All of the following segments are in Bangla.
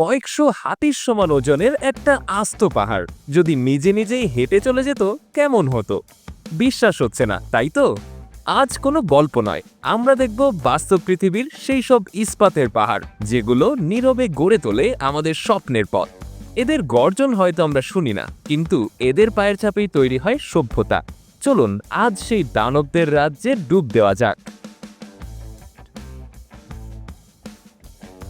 কয়েকশো হাতির সমান ওজনের একটা আস্ত পাহাড়। যদি নিজে নিজেই হেঁটে চলে যেত, কেমন হতো? বিশ্বাস হচ্ছে না, তাই তো? আজ কোনো গল্প নয়। আমরা দেখব বাস্তব পৃথিবীর সেই সব ইস্পাতের পাহাড়, যেগুলো নীরবে গড়ে তোলে আমাদের স্বপ্নের পথ। এদের গর্জন হয়তো আমরা শুনি না, কিন্তু এদের পায়ের চাপেই তৈরি হয় সভ্যতা। চলুন, আজ সেই দানবদের রাজ্যে ডুব দেওয়া যাক।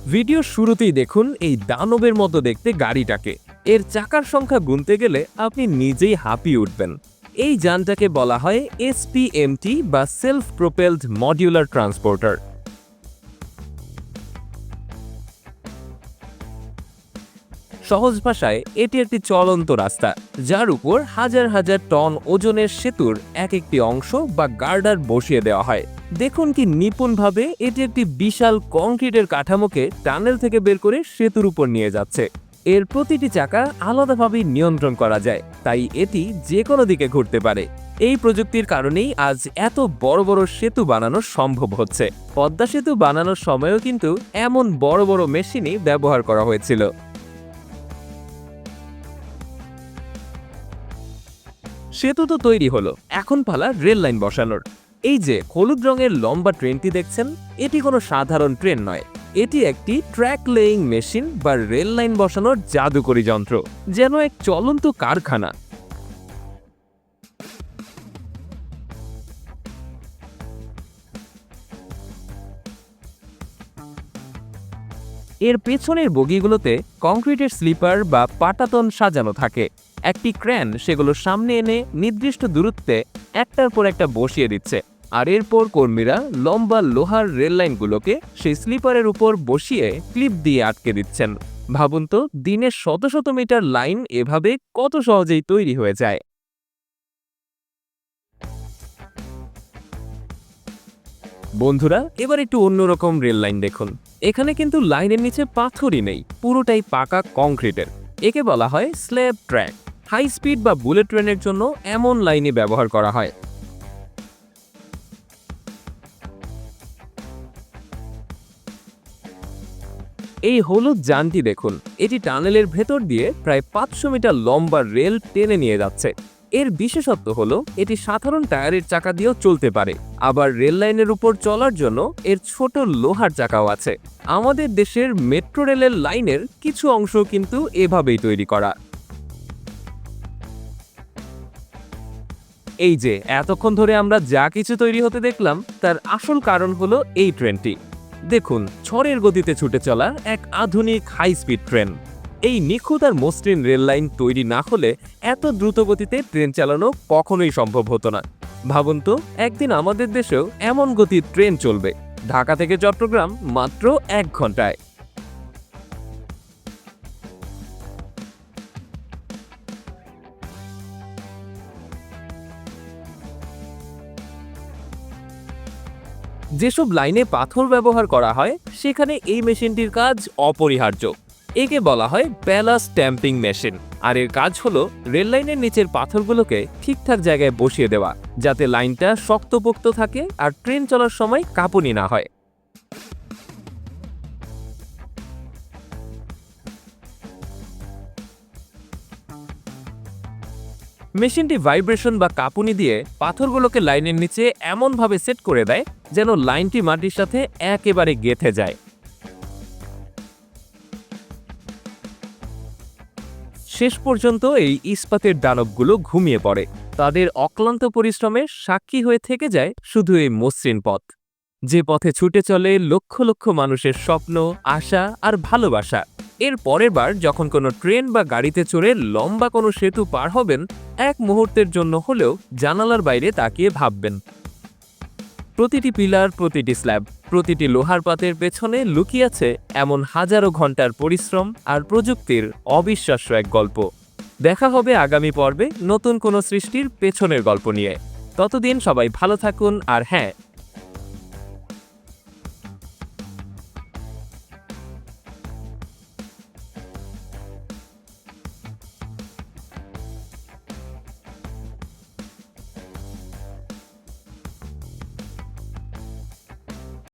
ভিডিও শুরুতেই দেখুন এই দানবের মতো দেখতে গাড়িটাকে। এর চাকার সংখ্যা গুনতে গেলে আপনি নিজেই হাঁপিয়ে উঠবেন। এই যানটাকে বলা হয় এসপিএমটি বা সেলফ প্রোপেলড মডিউলার ট্রান্সপোর্টার সহজ ভাষায়, এটি একটি চলন্ত রাস্তা, যার উপর হাজার হাজার টন ওজনের সেতুর এক একটি অংশ বা গার্ডার বসিয়ে দেওয়া হয়। দেখুন কি নিপুণভাবে এটি একটি বিশাল কংক্রিটের কাঠামোকে টানেল থেকে বের করে সেতুর উপর নিয়ে যাচ্ছে। এর প্রতিটি চাকা আলাদাভাবেই নিয়ন্ত্রণ করা যায়, তাই এটি যে কোনো দিকে ঘুরতে পারে। এই প্রযুক্তির কারণেই আজ এত বড় বড় সেতু বানানো সম্ভব হচ্ছে। পদ্মা সেতু বানানোর সময়ও কিন্তু এমন বড় বড় মেশিনই ব্যবহার করা হয়েছিল। সেতু তো তৈরি হলো, এখন পালা রেল লাইন বসানোর। এই যে হলুদ রঙের লম্বা ট্রেনটি দেখছেন, এটি কোনো সাধারণ ট্রেন নয়। এটি একটি ট্র্যাক লেইং মেশিন বা রেল লাইন বসানোর জাদুকরী যন্ত্র, যেন এক চলন্ত কারখানা। এর পেছনের বগিগুলোতে কংক্রিটের স্লিপার বা পাটাতন সাজানো থাকে। একটি ক্র্যান সেগুলো সামনে এনে নির্দিষ্ট দূরত্বে একটার পর একটা বসিয়ে দিচ্ছে। আর এরপর কর্মীরা লম্বা লোহার রেল লাইনগুলোকে সেই স্লিপারের উপর বসিয়ে ক্লিপ দিয়ে আটকে দিচ্ছেন। ভাবুন তো, দিনে শত শত মিটার লাইন এভাবে কত সহজেই তৈরি হয়ে যায়। বন্ধুরা, এবার একটু অন্যরকম রেল লাইন দেখুন। এখানে কিন্তু লাইনের নিচে পাথরই নেই, পুরোটাই পাকা কংক্রিটের। একে বলা হয় স্ল্যাব ট্র্যাক। হাই স্পিড বা বুলেট ট্রেনের জন্য এমন লাইনে ব্যবহার করা হয়। এই হলুদ যানটি দেখুন, এটি টানেলের ভেতর দিয়ে প্রায় পাঁচশো মিটার লম্বা রেল টেনে নিয়ে যাচ্ছে। এর বিশেষত্ব হলো, এটি সাধারণ টায়ারের চাকা দিয়েও চলতে পারে। আবার রেল লাইনের উপর চলার জন্য এর ছোট লোহার চাকাও আছে। আমাদের দেশের মেট্রো রেলের লাইনের কিছু অংশ কিন্তু এভাবেই তৈরি করা। এই যে, এতক্ষণ ধরে আমরা যা কিছু তৈরি হতে দেখলাম, তার আসল কারণ হলো এই ট্রেনটি। দেখুন, ঝড়ের গতিতে ছুটে চলা এক আধুনিক হাই স্পিড ট্রেন। এই নিখুঁত আর মসৃণ রেল লাইন তৈরি না হলে এত দ্রুত গতিতে ট্রেন চালানো কখনোই সম্ভব হতো না। ভাবুন তো, একদিন আমাদের দেশেও এমন গতির ট্রেন চলবে। ঢাকা থেকে চট্টগ্রাম মাত্র এক ঘন্টায়। যেসব লাইনে পাথর ব্যবহার করা হয়, সেখানে এই মেশিনটির কাজ অপরিহার্য। একে বলা হয় প্যালাস স্ট্যাম্পিং মেশিন। আর এর কাজ হল রেল লাইনের নিচের পাথরগুলোকে ঠিকঠাক জায়গায় বসিয়ে দেওয়া, যাতে লাইনটা শক্তপোক্ত থাকে আর ট্রেন চলার সময় কাঁপুনি না হয়। মেশিনটি ভাইব্রেশন বা কাঁপুনি দিয়ে পাথরগুলোকে লাইনের নিচে এমনভাবে সেট করে দেয় যেন লাইনটি মাটির সাথে একেবারে গেথে যায়। শেষ পর্যন্ত এই ইস্পাতের দানবগুলো ঘুমিয়ে পড়ে। তাদের অক্লান্ত পরিশ্রমের সাক্ষী হয়ে থেকে যায় শুধু এই মসৃণ পথ। যে পথে ছুটে চলে লক্ষ লক্ষ মানুষের স্বপ্ন, আশা আর ভালোবাসা। এর পরের বার যখন কোনো ট্রেন বা গাড়িতে চড়ে লম্বা কোনো সেতু পার হবেন, এক মুহূর্তের জন্য হলেও জানালার বাইরে তাকিয়ে ভাববেন। প্রতিটি পিলার, প্রতিটি স্ল্যাব, প্রতিটি লোহার পাতের পেছনে লুকিয়ে আছে এমন হাজারো ঘণ্টার পরিশ্রম আর প্রযুক্তির অবিশ্বাস্য এক গল্প। দেখা হবে আগামী পর্বে নতুন কোনো সৃষ্টির পেছনের গল্প নিয়ে। ততদিন সবাই ভালো থাকুন আর হ্যাঁ